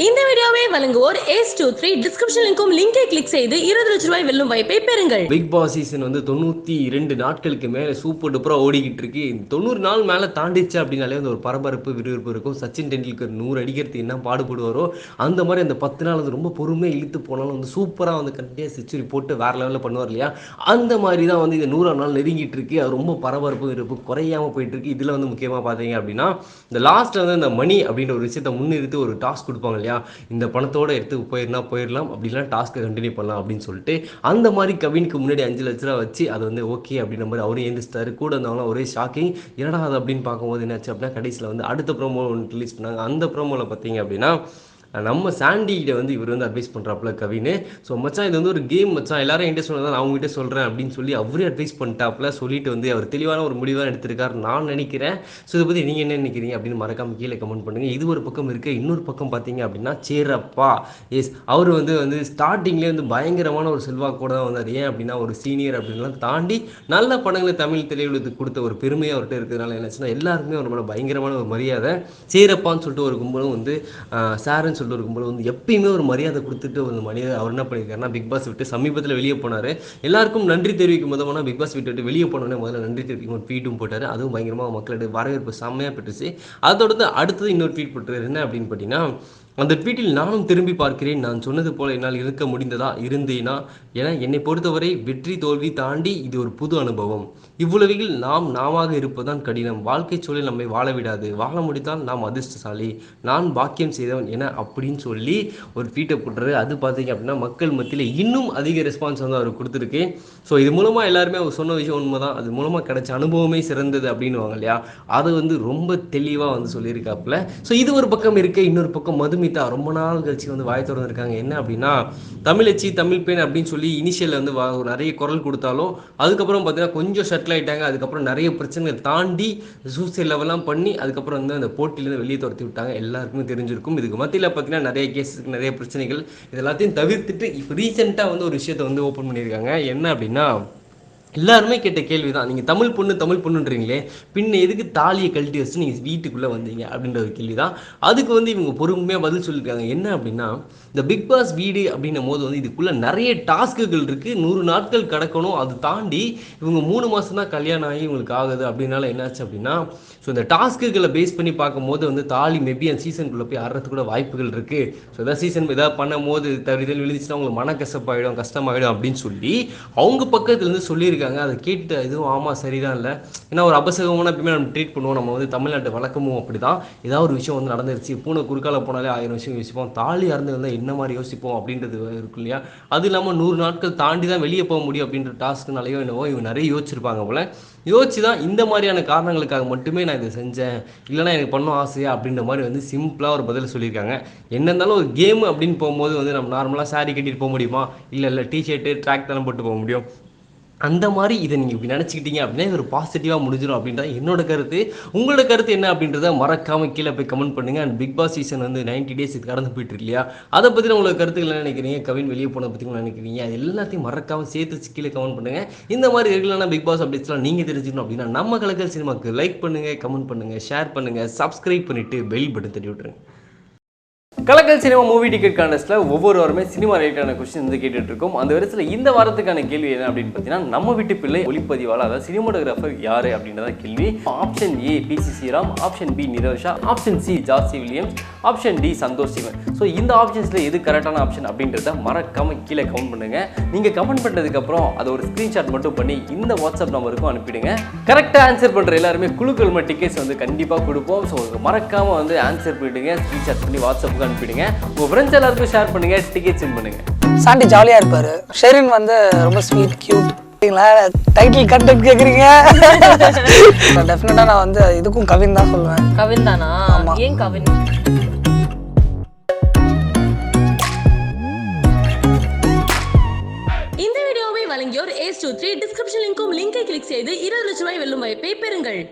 இந்த வீடியோவை வழங்குவோர் ஏஸ் டூ த்ரீ. டிஸ்கிரிப்ஷன் லிங்கும் லிங்கை கிளிக் செய்து இருபது லட்ச ரூபாய் வெல்லும் வாய்ப்பை பெறுங்கள். பிக் பாஸ் சீசன் வந்து தொண்ணூற்றி ரெண்டு நாட்களுக்கு மேலே சூப்பர் டூப்பராக ஓடிக்கிட்டு இருக்கு. தொண்ணூறு நாள் மேலே தாண்டிச்சு அப்படின்னாலே வந்து ஒரு பரபரப்பு விறுவிறுப்பு இருக்கும். சச்சின் டெண்டுல்கர் நூறு அடிக்கிறதுக்கு என்ன பாடுபடுவாரோ அந்த மாதிரி அந்த பத்து நாள் வந்து ரொம்ப பொறுமையாக இழுத்து போனாலும் வந்து சூப்பராக வந்து கண்டிப்பாக செச்சுரி போட்டு வேறு லெவலில் பண்ணுவார் இல்லையா? அந்த மாதிரி தான் வந்து இந்த நூறாம் நாள் நெருங்கிட்டு இருக்கு. அது ரொம்ப பரபரப்பு இருப்பு குறையாம போயிட்டு இருக்கு. இதில் வந்து முக்கியமாக பார்த்தீங்க அப்படின்னா இந்த லாஸ்ட்டில் வந்து இந்த மணி அப்படின்ற ஒரு விஷயத்தை முன்னிறுத்தி ஒரு டாஸ்க் கொடுப்பாங்க இல்லையா? இந்த பணத்தோடு எடுத்து போயிருந்தா போயிடலாம் அப்படிலாம் டாஸ்க்கை கண்டினியூ பண்ணலாம் அப்படின்னு சொல்லிட்டு அந்த மாதிரி கவினுக்கு முன்னாடி அஞ்சு லட்ச ரூபா வச்சு அது வந்து ஓகே அப்படின்ற மாதிரி அவரும் எழுந்திரிச்சிட்டாரு கூட இருந்தவங்களாம் ஒரே ஷாக்கிங் என்னடா அது அப்படின்னு பார்க்கும்போது என்னாச்சு அப்படின்னா கடைசியில் வந்து அடுத்த ப்ரோமோ ஒன்று ரிலீஸ் பண்ணாங்க. அந்த ப்ரோமோவில் பார்த்தீங்க அப்படின்னா நம்ம சாண்டிகிட்ட வந்து இவர் வந்து அட்வைஸ் பண்ணுறாப்புல கவின்னு ஸோ மச்சான் இது வந்து ஒரு கேம் மச்சான். எல்லாரும் என்கிட்ட சொன்னதான் நான் அவங்ககிட்ட சொல்கிறேன் அப்படின்னு சொல்லி அவரே அட்வைஸ் பண்ணிட்டாப்புல. சொல்லிட்டு வந்து அவர் தெளிவான ஒரு முடிவாக எடுத்திருக்காரு நான் நினைக்கிறேன். ஸோ இதை பற்றி நீங்கள் என்ன நினைக்கிறீங்க அப்படின்னு மறக்காம கீழே கமெண்ட் பண்ணுங்கள் இது ஒரு பக்கம் இருக்குது இன்னொரு பக்கம் பார்த்தீங்க அப்படின்னா சேரப்பா. எஸ் அவர் வந்து வந்து ஸ்டார்டிங்லேயே வந்து பயங்கரமான ஒரு செல்வாக்கோடு தான் வந்தார். ஏன் அப்படின்னா ஒரு சீனியர் அப்படின்லாம் தாண்டி நல்ல படங்களை தமிழ் திரையுலகத்துக்கு கொடுத்த ஒரு பெருமையாக அவர்கிட்ட இருக்கிறதுனால என்னாச்சுன்னா எல்லாருக்குமே அவர் மேலே பயங்கரமான ஒரு மரியாதை. சேரப்பான்னு சொல்லிட்டு ஒரு கும்பலும் வந்து சாருன்னு சொல்லிட்டு இருக்கும்போது வந்து எப்பயுமே ஒரு மரியாதை கொடுத்துட்டு ஒரு மரியாதை அவர் என்ன பண்ணியிருக்காருன்னா பிக் பாஸ் விட்டு சமீபத்தில் வெளியே போனார். எல்லாருக்கும் நன்றி தெரிவிக்கும் விதமான பிக் பாஸ் விட்டு வெளியே போனோடனே முதல்ல நன்றி தெரிவிக்கும் ஒரு ட்வீட்டும் போட்டார். அதுவும் பயங்கரமாக மக்களோட வரவேற்பு செம்மையாக பெற்றுச்சு. அதோட அடுத்தது இன்னொரு ட்வீட் போட்டார் என்ன அப்படின்னு பார்த்தீங்கன்னா அந்த ட்வீட்டில் நானும் திரும்பி பார்க்கிறேன். நான் சொன்னது போல என்னால் இருக்க முடிந்ததா? இருந்தேனா? என என்னை பொறுத்தவரை வெற்றி தோல்வி தாண்டி இது ஒரு புது அனுபவம். இவ்வுலகில் நாம் நாமாக இருப்பதுதான் கடினம். வாழ்க்கை சூழல் நம்மை வாழ விடாது. வாழ முடித்தால் நாம் அதிர்ஷ்டசாலி. நான் பாக்கியம் செய்தவன் என அப்படின்னு சொல்லி ஒரு ட்வீட்டை போட்டுரு அது பார்த்தீங்க அப்படின்னா மக்கள் மத்தியில் இன்னும் அதிக ரெஸ்பான்ஸ் வந்து அவர் கொடுத்துருக்கு. ஸோ இது மூலமாக எல்லாருமே அவர் சொன்ன விஷயம் உண்மைதான். அது மூலமாக கிடைச்ச அனுபவமே சிறந்தது அப்படின்னுவாங்க இல்லையா? அதை வந்து ரொம்ப தெளிவாக வந்து சொல்லியிருக்காப்புல. ஸோ இது ஒரு பக்கம் இருக்க இன்னொரு பக்கம் மதுமிதா ரொம்ப நாள் கழிச்சு வந்து வாய் திறந்துருக்காங்க என்ன அப்படின்னா தமிழச்சி தமிழ் பெண் அப்படின்னு சொல்லி இனிஷியலில் வந்து வா- நிறைய குரல் கொடுத்தாலும் அதுக்கப்புறம் பார்த்தீங்கன்னா கொஞ்சம் செட்டில் ஆயிட்டாங்க. அதுக்கப்புறம் நிறைய பிரச்சனைகள் தாண்டி சூசைட் லெவலாம் பண்ணி அதுக்கப்புறம் வந்து அந்த போட்டியிலேருந்து வெளியே துரத்தி விட்டாங்க. எல்லாருக்குமே தெரிஞ்சிருக்கும். இதுக்கு மத்தியில் பார்த்தீங்கன்னா நிறைய கேஸுக்கு நிறைய பிரச்சனைகள் இது எல்லாத்தையும் தவிர்த்துட்டு இப்போ ரீசெண்டாக வந்து ஒரு விஷயத்தை வந்து ஓப்பன் பண்ணியிருக்காங்க. என்ன அப்படின்னா எல்லாருமே கேட்ட கேள்வி தான் நீங்கள் தமிழ் பொண்ணு தமிழ் பொண்ணுன்றீங்களே பின்ன எதுக்கு தாலியை கழட்டி வச்சு நீங்கள் வீட்டுக்குள்ளே வந்தீங்க அப்படின்ற ஒரு கேள்வி தான் அதுக்கு வந்து இவங்க பொறுமையாக பதில் சொல்லியிருக்காங்க என்ன அப்படின்னா இந்த பிக் பாஸ் வீடு அப்படின்னும் போது வந்து இதுக்குள்ளே நிறைய டாஸ்க்குகள் இருக்குது நூறு நாட்கள் கிடக்கணும். அது தாண்டி இவங்க மூணு மாதம் தான் கல்யாணம் ஆகி இவங்களுக்கு ஆகுது அப்படின்னால என்னாச்சு அப்படின்னா ஸோ இந்த டாஸ்க்குகளை பேஸ் பண்ணி பார்க்கும்போது வந்து தாலி மேபி அந்த சீசனுக்குள்ளே போய் ஆடுறதுக்கு கூட வாய்ப்புகள் இருக்குது ஸோ எதாவது சீசன் ஏதாவது பண்ணும் போது தவிர்த்தல் விழுந்துச்சுன்னா உங்களுக்கு மனக்கசப்பாயிடும் கஷ்டமாயிடும் அப்படின்னு சொல்லி அவங்க பக்கத்துலேருந்து சொல்லியிருக்காங்க. அதை கேட்டு இதுவும் ஆமாம் சரிதான் இல்லை. ஏன்னா ஒரு அபசகமான எப்பயுமே நம்ம ட்ரீட் பண்ணுவோம். நம்ம வந்து தமிழ்நாட்டு வழக்கமும் அப்படி தான் ஏதாவது ஒரு விஷயம் வந்து நடந்துருச்சு. பூனை குறுக்கால போனாலே ஆயிரம் விஷயம் யோசிப்போம். தாலி அறந்து வந்தால் என்ன மாதிரி யோசிப்போம் அப்படின்றது இருக்கு இல்லையா? அது இல்லாமல் நூறு நாட்கள் தாண்டி தான் வெளியே போக முடியும் அப்படின்ற டாஸ்க்குனாலேயோ என்னவோ இவங்க நிறைய யோசிச்சிருப்பாங்க போல. யோசிச்சு தான் இந்த மாதிரியான காரணங்களுக்காக மட்டுமே நான் இதை செஞ்சேன். இல்லைனா எனக்கு பண்ண ஆசையா அப்படின்ற மாதிரி வந்து சிம்பிளாக ஒரு பதில் சொல்லியிருக்காங்க. என்ன இருந்தாலும் ஒரு கேம் அப்படின்னு போகும்போது வந்து நம்ம நார்மலாக சாரி கட்டிட்டு போக முடியுமா? இல்லை இல்லை டிஷர்ட்டு ட்ராக் தானே போட்டு போக முடியும்? அந்த மாதிரி இதை நீங்கள் இப்படி நினச்சிக்கிட்டீங்க அப்படின்னா இது ஒரு பாசிட்டிவாக முடிஞ்சிடும் அப்படின்றத என்னோட கருத்து. உங்களோட கருத்து என்ன அப்படின்றத மறக்காம கீழே போய் கமெண்ட் பண்ணுங்க. அண்ட் பிக் பாஸ் சீசன் வந்து 90 டேஸ் இது கடந்து போயிட்டு இல்லையா? அதை பற்றி உங்களோட கருத்துக்கள் என்ன நினைக்கிறீங்க? கவின் வெளியே போனதை பற்றி நினைக்கிறீங்க? அது எல்லாத்தையும் மறக்காமல் சேர்த்து கீழே கமெண்ட் பண்ணுங்க. இந்த மாதிரி ரெகுலரான பிக் பாஸ் அப்டேட்ஸ்லாம் நீங்கள் தெரிஞ்சுக்கணும் அப்படின்னா நம்ம கலக்கல் சினிமாவுக்கு லைக் பண்ணுங்கள் கமெண்ட் பண்ணுங்கள் ஷேர் பண்ணுங்கள் சப்ஸ்கிரைப் பண்ணிட்டு பெல் பட்டன் தட்டி விட்டுருங்க. கலக்கல் சினிமா மூவி டிக்கெட் கான்டெஸ்ட்டில் ஒவ்வொரு வாரமே சினிமா ரிலேட்டான கொஸ்டின் வந்து கேட்டுட்டு இருக்கோம் அந்த வரிசையில் இந்த வாரத்துக்கான கேள்வி என்ன அப்படின்னு பார்த்தீங்கன்னா நம்ம வீட்டு பிள்ளை ஒளிப்பதிவாளர் அதாவது சினிமாட்டோகிராஃபர் யாரு அப்படின்றத கேள்வி. Option A P C Sriram option B Nirosha option C ஜார்சி Williams option D Santosh Sivan so இந்த ஆப்ஷன்ஸில் எது கரெக்டான ஆப்ஷன் அப்படின்றத மறக்காம கீழே கமெண்ட் பண்ணுங்க. நீங்கள் கமெண்ட் பண்ணதுக்கப்புறம் அதை ஒரு ஸ்க்ரீன்ஷாட் மட்டும் பண்ணி இந்த வாட்ஸ்அப் நம்பருக்கும் அனுப்பிடுங்க. கரெக்டாக ஆன்சர் பண்ணுற எல்லாருமே குழுக்கள் டிக்கெட்ஸ் வந்து கண்டிப்பாக கொடுப்போம். ஸோ மறக்காம வந்து ஆன்சர் பண்ணிடுங்க. ஸ்க்ரீன்ஷாட் பண்ணி வாட்ஸ்அப்புக்கு அனுப்பிடுங்க. உங்கள் ஃப்ரெண்ட்ஸ் எல்லாருக்கும் ஷேர் பண்ணுங்க டிக்கெட்ஸ் வின் பண்ணுங்க. சாண்டி ஜாலியா இருப்பாரு. ஷெரின் வந்து ரொம்ப ஸ்வீட் கியூட் டைட்டில் கண்டென்ட் கேக்குறீங்க? டெஃபினட்டா நான் வந்து இதுக்கும் கவின் தான் சொல்லுவேன். கவின் தானா? ஆமா. ஏன் கவின்? இந்த வீடியோவை வழங்கியோர் ஏஸ் டூ த்ரீ டிஸ்கிரிப்ஷன் லிங்கும் லிங்கை கிளிக் செய்து இருபது லட்ச ரூபாய் வெல்லும் வாய்ப்பை பெறுங்கள்.